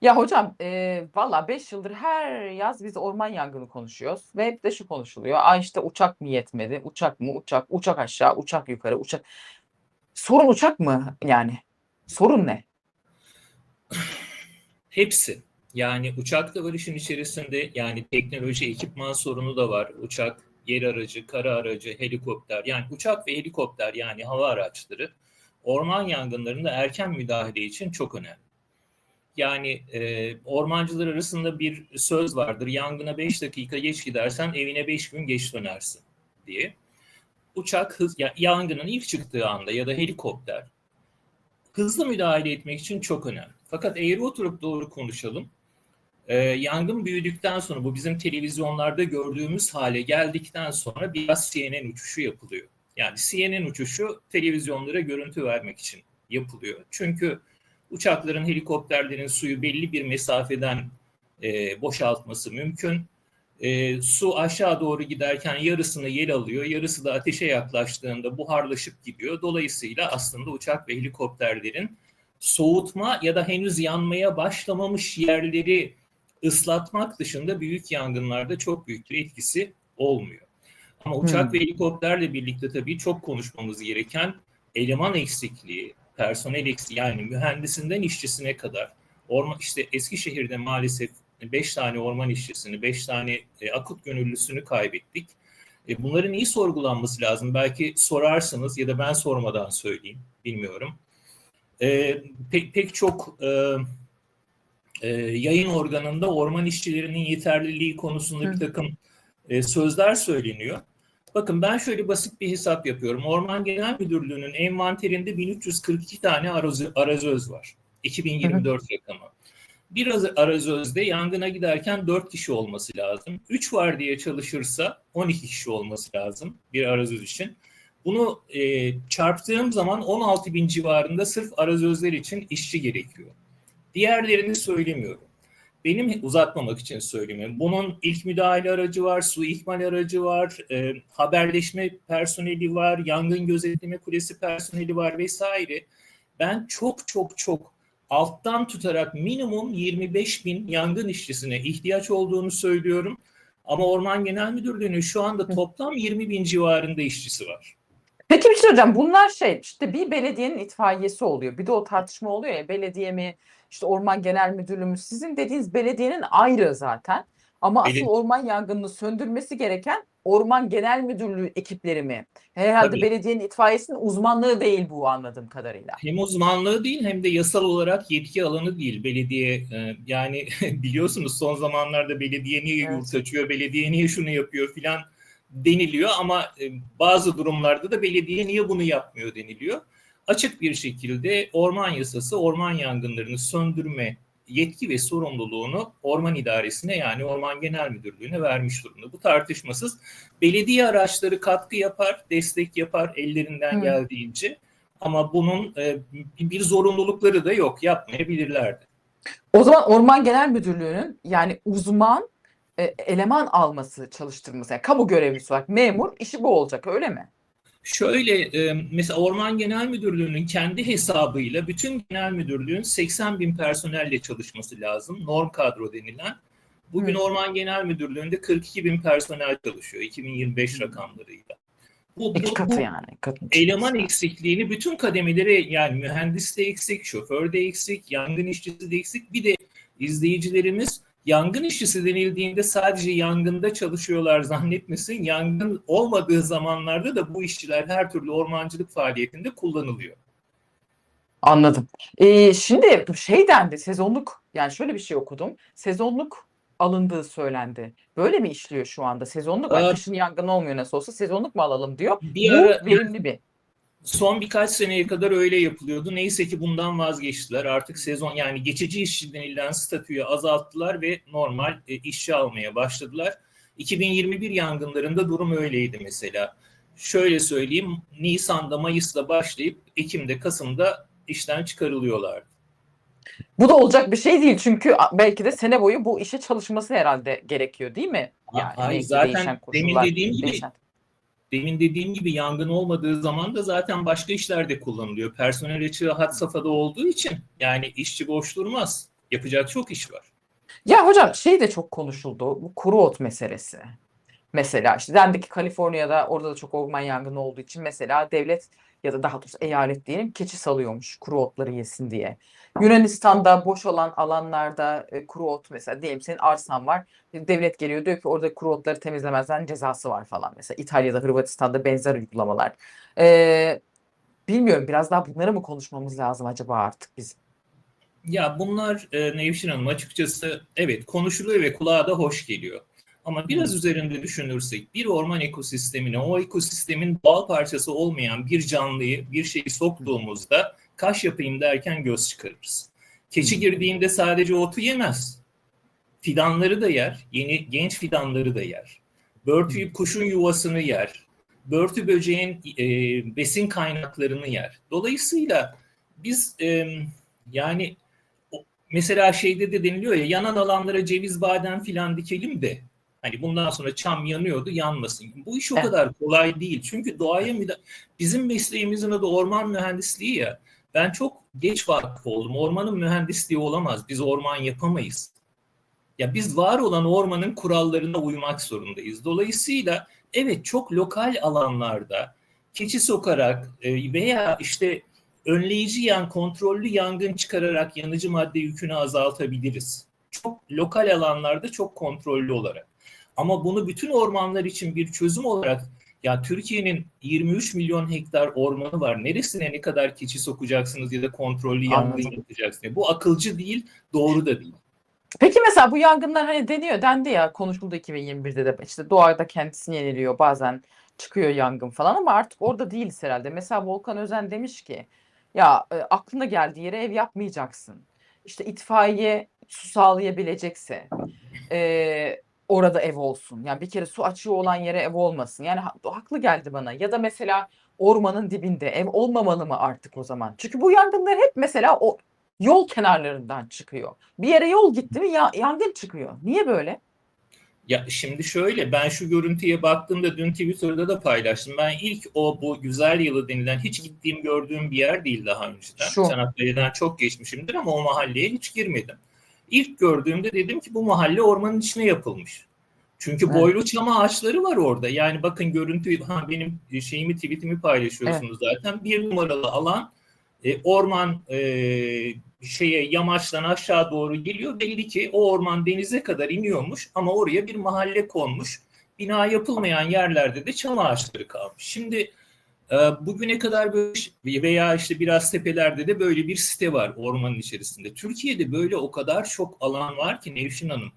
Ya hocam, eee, valla 5 yıldır her yaz biz orman yangını konuşuyoruz ve hep de şu konuşuluyor. "A, işte uçak mı yetmedi? Uçak mı uçak, uçak aşağı, uçak yukarı, uçak" Sorun uçak mı yani? Sorun ne? Hepsi. Yani uçak da var işin içerisinde. Yani teknoloji, ekipman sorunu da var. Uçak, yer aracı, kara aracı, helikopter. Yani uçak ve helikopter yani hava araçları orman yangınlarında erken müdahale için çok önemli. Yani e, ormancılar arasında bir söz vardır. Yangına 5 dakika geç gidersen evine 5 gün geç dönersin diye. Uçak hız, ya, yangının ilk çıktığı anda ya da helikopter hızlı müdahale etmek için çok önemli. Fakat eğri oturup doğru konuşalım. Ee, yangın büyüdükten sonra bu bizim televizyonlarda gördüğümüz hale geldikten sonra biraz CNN uçuşu yapılıyor. Yani CNN uçuşu televizyonlara görüntü vermek için yapılıyor. Çünkü uçakların, helikopterlerin suyu belli bir mesafeden e, boşaltması mümkün. E, su aşağı doğru giderken yarısını yel alıyor, yarısı da ateşe yaklaştığında buharlaşıp gidiyor. Dolayısıyla aslında uçak ve helikopterlerin soğutma ya da henüz yanmaya başlamamış yerleri ıslatmak dışında büyük yangınlarda çok büyük bir etkisi olmuyor. Ama uçak hmm. ve helikopterle birlikte tabii çok konuşmamız gereken eleman eksikliği, personel eksikliği yani mühendisinden işçisine kadar. Orman, işte Eskişehir'de maalesef 5 tane orman işçisini, 5 tane e, akut gönüllüsünü kaybettik. E, bunların iyi sorgulanması lazım. Belki sorarsınız ya da ben sormadan söyleyeyim, bilmiyorum. E, pek, pek çok e, e, yayın organında orman işçilerinin yeterliliği konusunda bir takım e, sözler söyleniyor. Bakın ben şöyle basit bir hesap yapıyorum. Orman Genel Müdürlüğü'nün envanterinde 1342 tane arazöz var. 2024 Hı. rakamı. Bir arazözde yangına giderken 4 kişi olması lazım. 3 var diye çalışırsa 12 kişi olması lazım bir arazöz için. Bunu e, çarptığım zaman 16 bin civarında sırf arazözler için işçi gerekiyor. Diğerlerini söylemiyorum. Benim uzatmamak için söylemiyorum. Bunun ilk müdahale aracı var, su ihmal aracı var, e, haberleşme personeli var, yangın gözetleme kulesi personeli var vesaire. Ben çok çok çok alttan tutarak minimum 25 bin yangın işçisine ihtiyaç olduğunu söylüyorum. Ama Orman Genel Müdürlüğü'nün şu anda toplam 20 bin civarında işçisi var. Peki bir şey hocam bunlar şey işte bir belediyenin itfaiyesi oluyor. Bir de o tartışma oluyor ya belediye mi işte Orman Genel Müdürlüğü mü sizin dediğiniz belediyenin ayrı zaten. Ama Beledi- asıl orman yangınını söndürmesi gereken Orman Genel Müdürlüğü ekipleri mi? Herhalde Tabii. belediyenin itfaiyesinin uzmanlığı değil bu anladığım kadarıyla. Hem uzmanlığı değil hem de yasal olarak yetki alanı değil belediye. E, yani biliyorsunuz son zamanlarda belediye niye evet. yurt açıyor, belediye niye şunu yapıyor filan deniliyor ama e, bazı durumlarda da belediye niye bunu yapmıyor deniliyor. Açık bir şekilde orman yasası orman yangınlarını söndürme yetki ve sorumluluğunu orman idaresine yani orman genel müdürlüğüne vermiş durumda. Bu tartışmasız. Belediye araçları katkı yapar, destek yapar ellerinden Hı. geldiğince ama bunun e, bir zorunlulukları da yok. Yapmayabilirlerdi. O zaman Orman Genel Müdürlüğü'nün yani uzman e, eleman alması, çalıştırması, yani kamu görevlisi olarak memur işi bu olacak öyle mi? Şöyle e, mesela Orman Genel Müdürlüğü'nün kendi hesabıyla bütün genel müdürlüğün 80 bin personelle çalışması lazım. Norm kadro denilen. Bugün Hı. Orman Genel Müdürlüğü'nde 42 bin personel çalışıyor 2025 rakamlarıyla. Bu, bu, katı bu yani. Katı. Eleman eksikliğini bütün kademeleri yani mühendis de eksik, şoför de eksik, yangın işçisi de eksik. Bir de izleyicilerimiz Yangın işçisi denildiğinde sadece yangında çalışıyorlar zannetmesin. Yangın olmadığı zamanlarda da bu işçiler her türlü ormancılık faaliyetinde kullanılıyor. Anladım. Ee, şimdi şey dendi sezonluk yani şöyle bir şey okudum. Sezonluk alındığı söylendi. Böyle mi işliyor şu anda? Sezonluk var. Kışın yangın olmuyor nasıl olsa sezonluk mu alalım diyor. Bir Bu ara, verimli bir son birkaç seneye kadar öyle yapılıyordu. Neyse ki bundan vazgeçtiler. Artık sezon yani geçici işçi denilen statüyü azalttılar ve normal e, işçi almaya başladılar. 2021 yangınlarında durum öyleydi mesela. Şöyle söyleyeyim, Nisan'da, Mayıs'ta başlayıp Ekim'de, Kasım'da işten çıkarılıyorlardı. Bu da olacak bir şey değil çünkü belki de sene boyu bu işe çalışması herhalde gerekiyor değil mi? Yani Hayır, zaten demin dediğim gibi değişen demin dediğim gibi yangın olmadığı zaman da zaten başka işlerde kullanılıyor. Personel açığı had safhada olduğu için yani işçi boş durmaz. Yapacak çok iş var. Ya hocam şey de çok konuşuldu. Bu kuru ot meselesi. Mesela işte dendi ki Kaliforniya'da orada da çok orman yangını olduğu için mesela devlet ya da daha doğrusu eyalet diyelim keçi salıyormuş kuru otları yesin diye. Yunanistan'da boş olan alanlarda e, kuru ot mesela diyelim senin arsan var. Devlet geliyor diyor ki orada kuru otları temizlemezsen cezası var falan. Mesela İtalya'da Hırvatistan'da benzer uygulamalar. Ee, bilmiyorum biraz daha bunları mı konuşmamız lazım acaba artık biz? Ya bunlar e, Nevşin Hanım açıkçası evet konuşuluyor ve kulağa da hoş geliyor. Ama biraz üzerinde düşünürsek bir orman ekosistemine o ekosistemin doğal parçası olmayan bir canlıyı bir şeyi soktuğumuzda kaş yapayım derken göz çıkarırız. Keçi girdiğinde sadece otu yemez. Fidanları da yer. Yeni genç fidanları da yer. Börtü kuşun yuvasını yer. Börtü böceğin e, besin kaynaklarını yer. Dolayısıyla biz e, yani mesela şeyde de deniliyor ya yanan alanlara ceviz badem filan dikelim de Hani bundan sonra çam yanıyordu yanmasın. Bu iş o Evet. kadar kolay değil. Çünkü doğaya müda- bizim mesleğimizin adı orman mühendisliği ya. Ben çok geç vakıf oldum. Ormanın mühendisliği olamaz. Biz orman yapamayız. Ya biz var olan ormanın kurallarına uymak zorundayız. Dolayısıyla evet çok lokal alanlarda keçi sokarak e, veya işte önleyici yan kontrollü yangın çıkararak yanıcı madde yükünü azaltabiliriz. Çok lokal alanlarda çok kontrollü olarak. Ama bunu bütün ormanlar için bir çözüm olarak ya Türkiye'nin 23 milyon hektar ormanı var. Neresine ne kadar keçi sokacaksınız ya da kontrollü yangın yapacaksınız? Bu akılcı değil, doğru da değil. Peki mesela bu yangınlar hani deniyor, dendi ya konuşuldu 2021'de de işte doğada kendisini yeniliyor bazen çıkıyor yangın falan ama artık orada değiliz herhalde. Mesela Volkan Özen demiş ki ya e, aklına geldiği yere ev yapmayacaksın. İşte itfaiye su sağlayabilecekse e, orada ev olsun. Yani bir kere su açığı olan yere ev olmasın. Yani ha- haklı geldi bana. Ya da mesela ormanın dibinde ev olmamalı mı artık o zaman? Çünkü bu yangınlar hep mesela o yol kenarlarından çıkıyor. Bir yere yol gitti mi ya, yangın çıkıyor. Niye böyle? Ya şimdi şöyle ben şu görüntüye baktığımda dün Twitter'da da paylaştım. Ben ilk o bu güzel yılı denilen hiç gittiğim gördüğüm bir yer değil daha önceden. Şu. Çanakkale'den çok geçmişimdir ama o mahalleye hiç girmedim. İlk gördüğümde dedim ki bu mahalle ormanın içine yapılmış. Çünkü Evet. boylu çam ağaçları var orada. Yani bakın görüntü ha benim şeyimi tweetimi paylaşıyorsunuz zaten. Bir numaralı alan e, orman e, şeye yamaçtan aşağı doğru geliyor. Belli ki o orman denize kadar iniyormuş ama oraya bir mahalle konmuş. Bina yapılmayan yerlerde de çam ağaçları kalmış. Şimdi e, bugüne kadar böyle veya işte biraz tepelerde de böyle bir site var ormanın içerisinde. Türkiye'de böyle o kadar çok alan var ki Nevşin Hanım.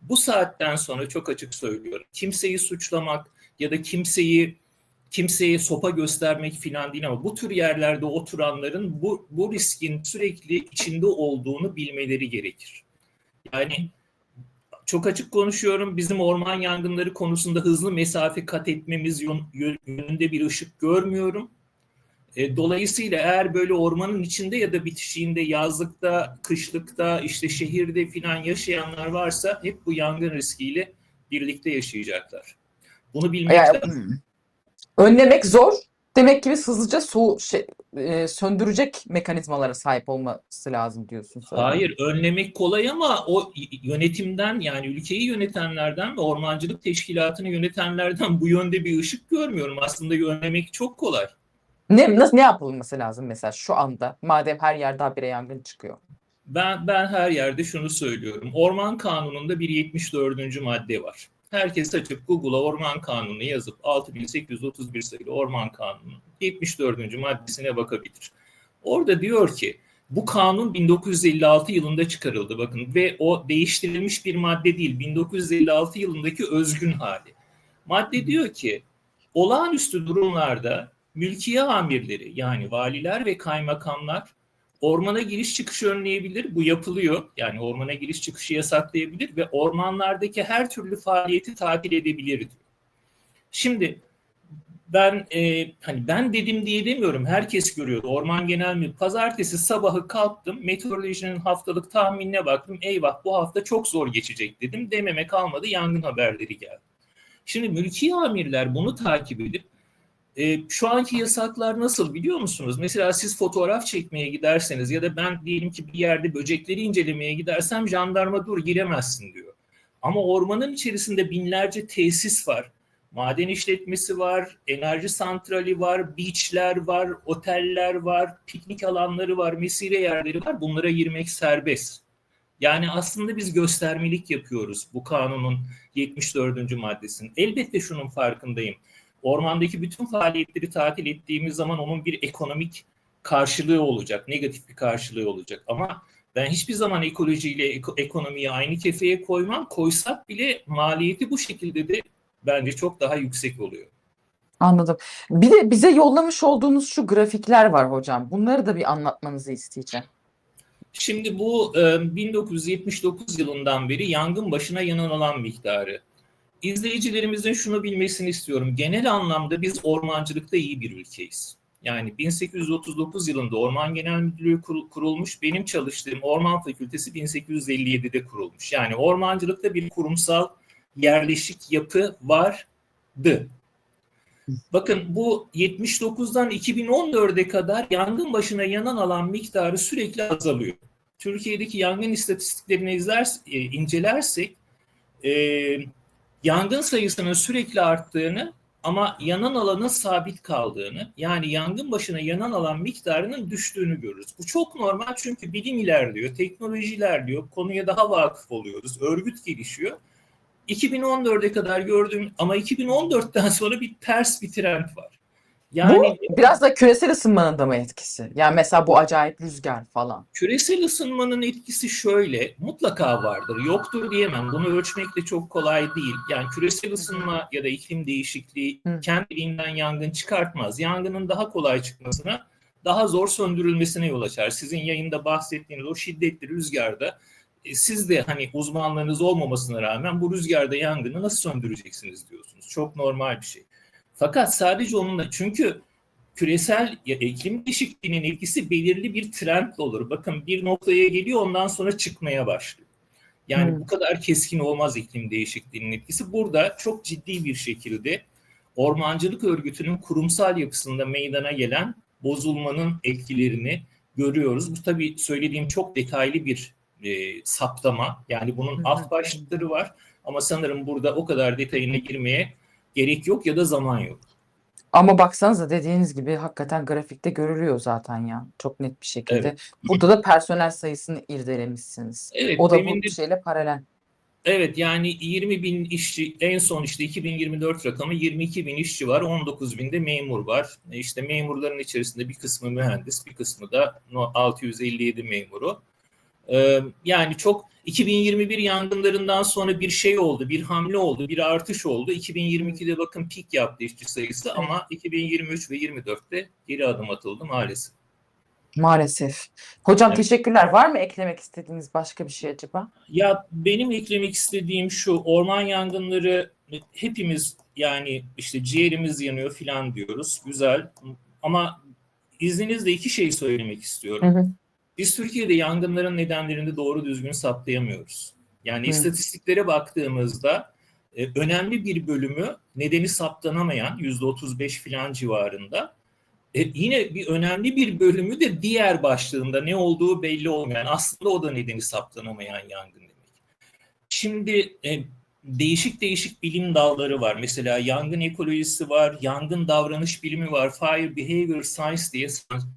Bu saatten sonra çok açık söylüyorum. Kimseyi suçlamak ya da kimseyi kimseye sopa göstermek filan değil ama bu tür yerlerde oturanların bu, bu riskin sürekli içinde olduğunu bilmeleri gerekir. Yani çok açık konuşuyorum. Bizim orman yangınları konusunda hızlı mesafe kat etmemiz yön- yönünde bir ışık görmüyorum. E, dolayısıyla eğer böyle ormanın içinde ya da bitişiğinde yazlıkta, kışlıkta, işte şehirde filan yaşayanlar varsa hep bu yangın riskiyle birlikte yaşayacaklar. Bunu bilmek Yani, önlemek zor. Demek ki biz hızlıca su şey, e, söndürecek mekanizmalara sahip olması lazım diyorsun. sanırım. Hayır, önlemek kolay ama o yönetimden yani ülkeyi yönetenlerden ve ormancılık teşkilatını yönetenlerden bu yönde bir ışık görmüyorum. Aslında önlemek çok kolay. Ne, nasıl, ne yapılması lazım mesela şu anda? Madem her yerde habire yangın çıkıyor. Ben ben her yerde şunu söylüyorum. Orman Kanunu'nda bir 74. madde var. Herkes açıp Google'a Orman Kanunu yazıp 6831 sayılı Orman Kanunu 74. maddesine bakabilir. Orada diyor ki bu kanun 1956 yılında çıkarıldı bakın ve o değiştirilmiş bir madde değil 1956 yılındaki özgün hali. Madde diyor ki olağanüstü durumlarda mülkiye amirleri yani valiler ve kaymakamlar ormana giriş çıkışı önleyebilir. Bu yapılıyor. Yani ormana giriş çıkışı yasaklayabilir ve ormanlardaki her türlü faaliyeti takip edebilir diyor. Şimdi ben e, hani ben dedim diye demiyorum. Herkes görüyordu. Orman Genel Müdürü. Pazartesi sabahı kalktım. Meteorolojinin haftalık tahminine baktım. Eyvah bu hafta çok zor geçecek dedim. Dememe kalmadı. Yangın haberleri geldi. Şimdi mülki amirler bunu takip edip E, şu anki yasaklar nasıl biliyor musunuz? Mesela siz fotoğraf çekmeye giderseniz ya da ben diyelim ki bir yerde böcekleri incelemeye gidersem jandarma dur giremezsin diyor. Ama ormanın içerisinde binlerce tesis var. Maden işletmesi var, enerji santrali var, beachler var, oteller var, piknik alanları var, mesire yerleri var. Bunlara girmek serbest. Yani aslında biz göstermelik yapıyoruz bu kanunun 74. maddesinin. Elbette şunun farkındayım. Ormandaki bütün faaliyetleri tatil ettiğimiz zaman onun bir ekonomik karşılığı olacak, negatif bir karşılığı olacak. Ama ben hiçbir zaman ekolojiyle ekonomiyi aynı kefeye koymam. Koysak bile maliyeti bu şekilde de bence çok daha yüksek oluyor. Anladım. Bir de bize yollamış olduğunuz şu grafikler var hocam. Bunları da bir anlatmanızı isteyeceğim. Şimdi bu 1979 yılından beri yangın başına yanılan miktarı. İzleyicilerimizin şunu bilmesini istiyorum. Genel anlamda biz ormancılıkta iyi bir ülkeyiz. Yani 1839 yılında Orman Genel Müdürlüğü kurulmuş. Benim çalıştığım Orman Fakültesi 1857'de kurulmuş. Yani ormancılıkta bir kurumsal yerleşik yapı vardı. Bakın bu 79'dan 2014'e kadar yangın başına yanan alan miktarı sürekli azalıyor. Türkiye'deki yangın istatistiklerini izler, e, incelersek e, yangın sayısının sürekli arttığını ama yanan alanın sabit kaldığını yani yangın başına yanan alan miktarının düştüğünü görürüz. Bu çok normal çünkü bilim ilerliyor, teknoloji ilerliyor, konuya daha vakıf oluyoruz, örgüt gelişiyor. 2014'e kadar gördüğüm ama 2014'ten sonra bir ters bir trend var. Yani bu biraz da küresel ısınmanın da mı etkisi? Yani mesela bu acayip rüzgar falan. Küresel ısınmanın etkisi şöyle mutlaka vardır. Yoktur diyemem. Bunu ölçmek de çok kolay değil. Yani küresel ısınma ya da iklim değişikliği Hı. kendiliğinden yangın çıkartmaz. Yangının daha kolay çıkmasına, daha zor söndürülmesine yol açar. Sizin yayında bahsettiğiniz o şiddetli rüzgarda e, siz de hani uzmanlarınız olmamasına rağmen bu rüzgarda yangını nasıl söndüreceksiniz diyorsunuz. Çok normal bir şey. Fakat sadece onunla çünkü küresel iklim değişikliğinin etkisi belirli bir trendle olur. Bakın bir noktaya geliyor ondan sonra çıkmaya başlıyor. Yani hmm. bu kadar keskin olmaz iklim değişikliğinin etkisi. Burada çok ciddi bir şekilde ormancılık örgütünün kurumsal yapısında meydana gelen bozulmanın etkilerini görüyoruz. Bu tabii söylediğim çok detaylı bir e, saptama. Yani bunun alt başlıkları var ama sanırım burada o kadar detayına girmeye gerek yok ya da zaman yok. Ama baksanıza dediğiniz gibi hakikaten grafikte görülüyor zaten ya. Çok net bir şekilde. Evet. Burada da personel sayısını irdelemişsiniz. Evet, o da bu de- şeyle paralel. Evet yani 20 bin işçi en son işte 2024 rakamı 22 bin işçi var 19 binde memur var. E İşte memurların içerisinde bir kısmı mühendis bir kısmı da no- 657 memuru. Ee, yani çok 2021 yangınlarından sonra bir şey oldu, bir hamle oldu, bir artış oldu. 2022'de bakın pik yaptı işçi sayısı ama 2023 ve 24'te geri adım atıldı maalesef. Maalesef. Hocam Evet. teşekkürler. Var mı eklemek istediğiniz başka bir şey acaba? Ya benim eklemek istediğim şu orman yangınları hepimiz yani işte ciğerimiz yanıyor filan diyoruz. Güzel ama izninizle iki şey söylemek istiyorum. Hı hı. Biz Türkiye'de yangınların nedenlerini doğru düzgün saptayamıyoruz. Yani Hı. istatistiklere baktığımızda e, önemli bir bölümü nedeni saptanamayan yüzde 35 filan civarında. E, yine bir önemli bir bölümü de diğer başlığında ne olduğu belli olmayan aslında o da nedeni saptanamayan yangın demek. Şimdi e, değişik değişik bilim dalları var. Mesela yangın ekolojisi var, yangın davranış bilimi var, fire behavior science diye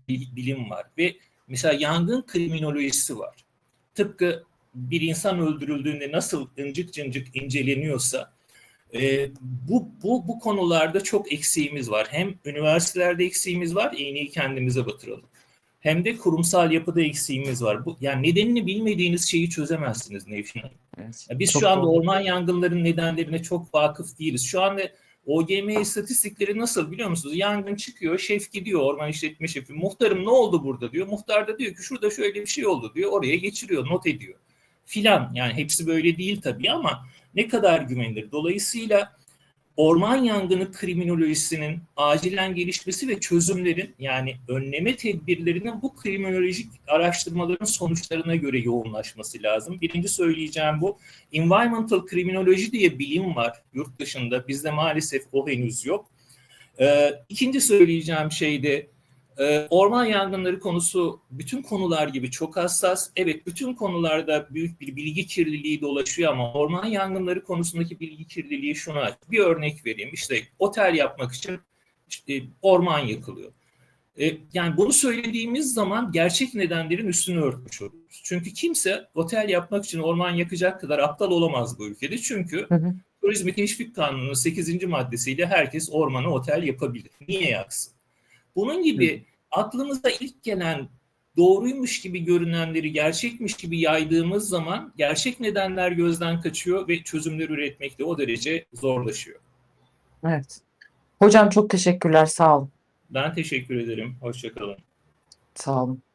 bir bilim var ve Mesela yangın kriminolojisi var. Tıpkı bir insan öldürüldüğünde nasıl incik cincik inceleniyorsa e, bu, bu, bu konularda çok eksiğimiz var. Hem üniversitelerde eksiğimiz var, iğneyi kendimize batıralım. Hem de kurumsal yapıda eksiğimiz var. Bu, yani nedenini bilmediğiniz şeyi çözemezsiniz Nevşin Hanım. Evet. Biz şu anda doğru. orman yangınlarının nedenlerine çok vakıf değiliz. Şu anda OGM istatistikleri nasıl biliyor musunuz? Yangın çıkıyor, şef gidiyor, orman işletme şefi. Muhtarım ne oldu burada diyor. Muhtar da diyor ki şurada şöyle bir şey oldu diyor. Oraya geçiriyor, not ediyor. Filan. Yani hepsi böyle değil tabii ama ne kadar güvenilir. Dolayısıyla orman yangını kriminolojisinin acilen gelişmesi ve çözümlerin yani önleme tedbirlerinin bu kriminolojik araştırmaların sonuçlarına göre yoğunlaşması lazım. Birinci söyleyeceğim bu. Environmental kriminoloji diye bilim var yurt dışında. Bizde maalesef o henüz yok. Ee, ikinci söyleyeceğim şey de e, orman yangınları konusu bütün konular gibi çok hassas. Evet bütün konularda büyük bir bilgi kirliliği dolaşıyor ama orman yangınları konusundaki bilgi kirliliği şuna bir örnek vereyim. İşte otel yapmak için işte orman yakılıyor. E, yani bunu söylediğimiz zaman gerçek nedenlerin üstünü örtmüş oluyoruz. Çünkü kimse otel yapmak için orman yakacak kadar aptal olamaz bu ülkede. Çünkü Hı hı. Turizmi Teşvik Kanunu'nun 8. maddesiyle herkes ormana otel yapabilir. Niye yaksın? Bunun gibi aklımıza ilk gelen doğruymuş gibi görünenleri gerçekmiş gibi yaydığımız zaman gerçek nedenler gözden kaçıyor ve çözümler üretmek de o derece zorlaşıyor. Evet. Hocam çok teşekkürler. Sağ olun. Ben teşekkür ederim. Hoşçakalın. Sağ olun.